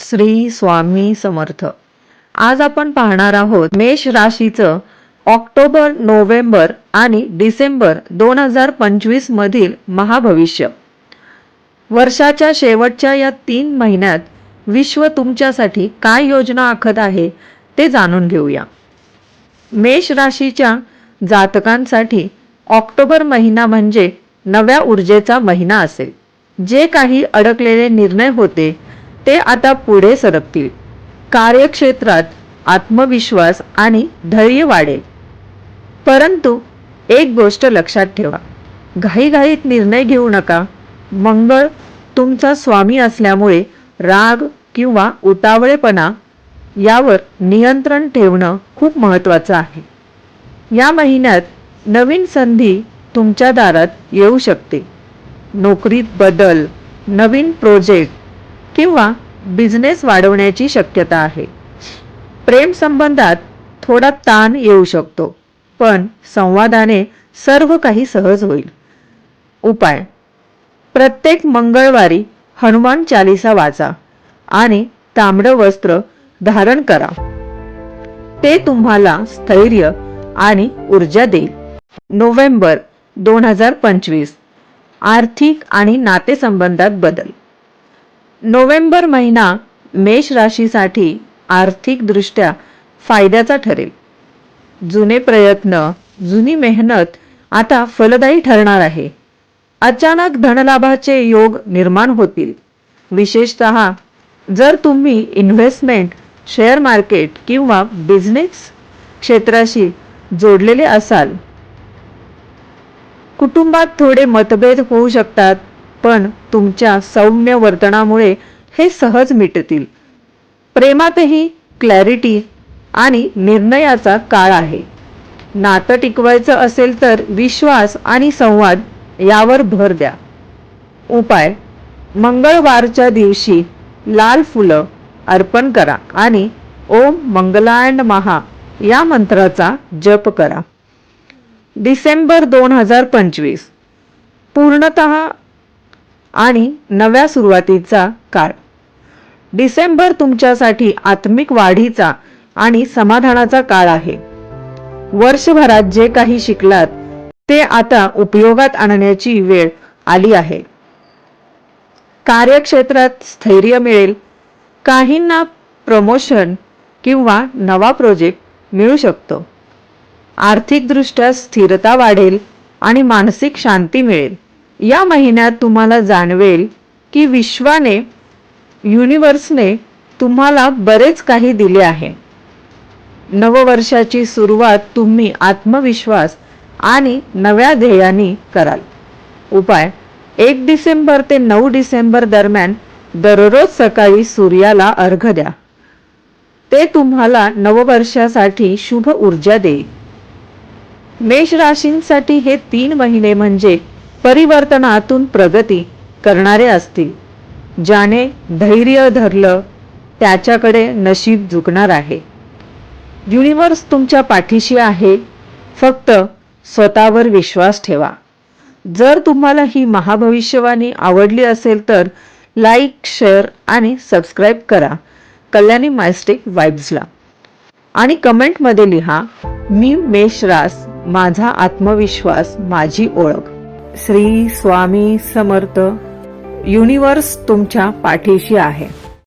श्री स्वामी समर्थ. आज आपण पाहणार आहोत मेष राशीचं ऑक्टोबर नोव्हेंबर आणि डिसेंबर दोन हजार पंचवीस मधील महाभविष्य. वर्षाच्या शेवटच्या या तीन महिन्यात विश्व तुमच्यासाठी काय योजना आखत आहे ते जाणून घेऊया. मेष राशीच्या जातकांसाठी ऑक्टोबर महिना म्हणजे नव्या ऊर्जेचा महिना असेल. जे काही अडकलेले निर्णय होते ते आता पुढे सरकतील. कार्यक्षेत्रात आत्मविश्वास आणि धैर्य वाढेल. परंतु एक गोष्ट लक्षात ठेवा. घाईघाईत निर्णय घेऊ नका. मंगळ तुमचा स्वामी असल्यामुळे राग किंवा उतावळेपणा यावर नियंत्रण ठेवणं खूप महत्त्वाचं आहे. या महिन्यात नवीन संधी तुमच्या दारात येऊ शकते. नोकरीत बदल नवीन प्रोजेक्ट किंवा बिझनेस वाढवण्याची शक्यता आहे. प्रेम संबंधात थोडा ताण येऊ शकतो पण संवादाने सर्व काही सहज होईल. उपाय. प्रत्येक मंगळवारी हनुमान चालिसा वाचा आणि तांबडं वस्त्र धारण करा. ते तुम्हाला स्थैर्य आणि ऊर्जा देईल. नोव्हेंबर दोन हजार पंचवीस. आर्थिक आणि नातेसंबंधात बदल. नोव्हेंबर महिना मेष राशीसाठी आर्थिकदृष्ट्या फायद्याचा ठरेल. जुने प्रयत्न जुनी मेहनत आता फलदायी ठरणार आहे. अचानक धनलाभाचे योग निर्माण होतील. विशेषत जर तुम्ही इन्व्हेस्टमेंट शेअर मार्केट किंवा बिझनेस क्षेत्राशी जोडलेले असाल कुटुंबात थोडे मतभेद होऊ शकतात. पण तुमच्या सौम्य वर्तनामुळे हे सहज मिटतील. प्रेमातही क्लॅरिटी आणि निर्णयाचा काळ आहे. नातं टिकवायचं असेल तर विश्वास आणि संवाद यावर भर द्या. उपाय मंगळवारच्या दिवशी लाल फुलं अर्पण करा आणि ओम मंगलांड महा या मंत्राचा जप करा. डिसेंबर दोन हजार पंचवीस. पूर्णत आणि नव्या सुरुवातीचा काळ. डिसेंबर तुमच्यासाठी आत्मिक वाढीचा आणि समाधानाचा काळ आहे. वर्षभरात जे काही शिकलात ते आता उपयोगात आणण्याची वेळ आली आहे. कार्यक्षेत्रात स्थैर्य मिळेल. काहींना प्रमोशन किंवा नवा प्रोजेक्ट मिळू शकतो. आर्थिकदृष्ट्या स्थिरता वाढेल आणि मानसिक शांती मिळेल. या महिन्यात तुम्हाला जाणवेल की विश्वाने युनिवर्सने तुम्हाला बरेच काही दिले आहे. नववर्षाची सुरुवात तुम्ही आत्मविश्वास आणि नव्या ध्येयाने कराल. उपाय एक डिसेंबर ते नऊ डिसेंबर दरम्यान दररोज सकाळी सूर्याला अर्घ द्या. ते तुम्हाला नववर्षासाठी शुभ ऊर्जा देईल. मेष राशींसाठी हे तीन महिने म्हणजे परिवर्तनातून प्रगती करणारे असतील. ज्याने धैर्य धरलं त्याच्याकडे नशीब झुकणार आहे. युनिवर्स तुमच्या पाठीशी आहे. फक्त स्वतःवर विश्वास ठेवा. जर तुम्हाला ही महाभविष्यवाणी आवडली असेल तर लाईक शेअर आणि सबस्क्राईब करा. कल्याणी मायस्टिक वाईब्सला आणि कमेंटमध्ये लिहा मी मेषरास माझा आत्मविश्वास माझी ओळख. श्री स्वामी समर्थ युनिवर्स तुमच्या पाठीशी आहे.